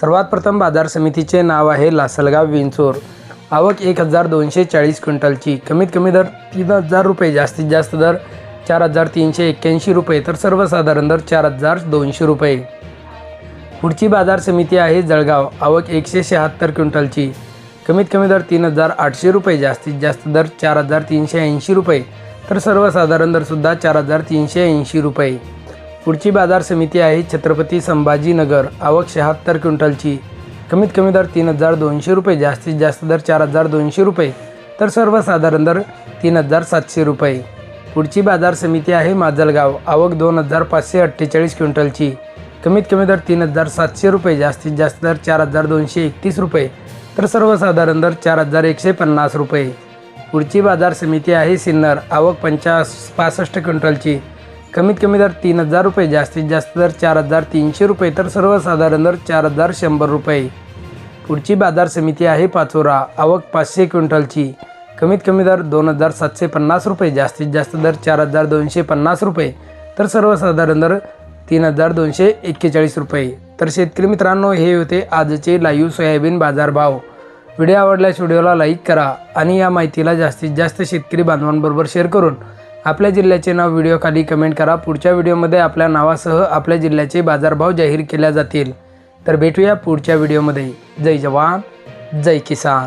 सर्वात प्रथम बाजार समितीचे नाव आहे लासलगाव विंचोर. आवक एक हजार दोनशे चाळीस क्विंटलची. कमीत कमी दर तीन हजार रुपये जास्तीत जास्त दर चार हजार तीनशे एक्क्याऐंशी रुपये तर सर्वसाधारण दर चार हजार दोनशे रुपये. पुढची बाजार समिती आहे जळगाव. आवक एकशे शहात्तर क्विंटलची. कमीत कमी दर तीन हजार आठशे रुपये जास्तीत जास्त दर चार हजार तीनशे ऐंशी रुपये तर सर्वसाधारण दरसुद्धा चार हजार तीनशे ऐंशी रुपये. पुढची बाजार समिती आहे छत्रपती संभाजीनगर. आवक शहात्तर क्विंटलची. कमीत कमी दर तीन हजार दोनशे रुपये जास्तीत जास्त दर चार हजार दोनशे रुपये. तर सर्वसाधारण दर तीन हजार सातशे रुपये. पुढची बाजार समिती आहे माजलगाव. आवक दोन हजार पाचशे अठ्ठेचाळीस क्विंटलची. कमीत कमी दर तीन हजार सातशे रुपये जास्तीत जास्त दर चार हजार दोनशे एकतीस रुपये. तर सर्वसाधारण दर चार हजार एकशे पन्नास रुपये. पुढची बाजार समिती आहे सिन्नर. आवक पंचास पासष्ट क्विंटलची. कमीत कमी दर तीन हजार रुपये जास्तीत जास्त दर चार हजार तीनशे रुपये तर सर्वसाधारण दर चार हजार शंभर रुपये. पुढची बाजार समिती आहे पाचोरा आवक पाचशे क्विंटलची. कमीत कमी दर दोन हजार सातशे पन्नास रुपये जास्तीत जास्त दर चार हजार दोनशे पन्नास रुपये तर सर्वसाधारण दर तीन हजार दोनशे एक्केचाळीस रुपये. तर शेतकरी मित्रांनो हे होते आजचे लाईव्ह सोयाबीन बाजारभाव. व्हिडिओ आवडल्यास व्हिडिओला लाईक करा आणि या माहितीला जास्तीत जास्त शेतकरी बांधवांबरोबर शेअर करून आपल्या जिल्ह्याचे नाव व्हिडिओ खाली कमेंट करा. पुढच्या व्हिडिओमध्ये आपल्या नावासह आपल्या जिल्ह्याचे बाजारभाव जाहीर केल्या जातील. तर भेटूया पुढच्या व्हिडिओमध्ये जय जवान जय किसान.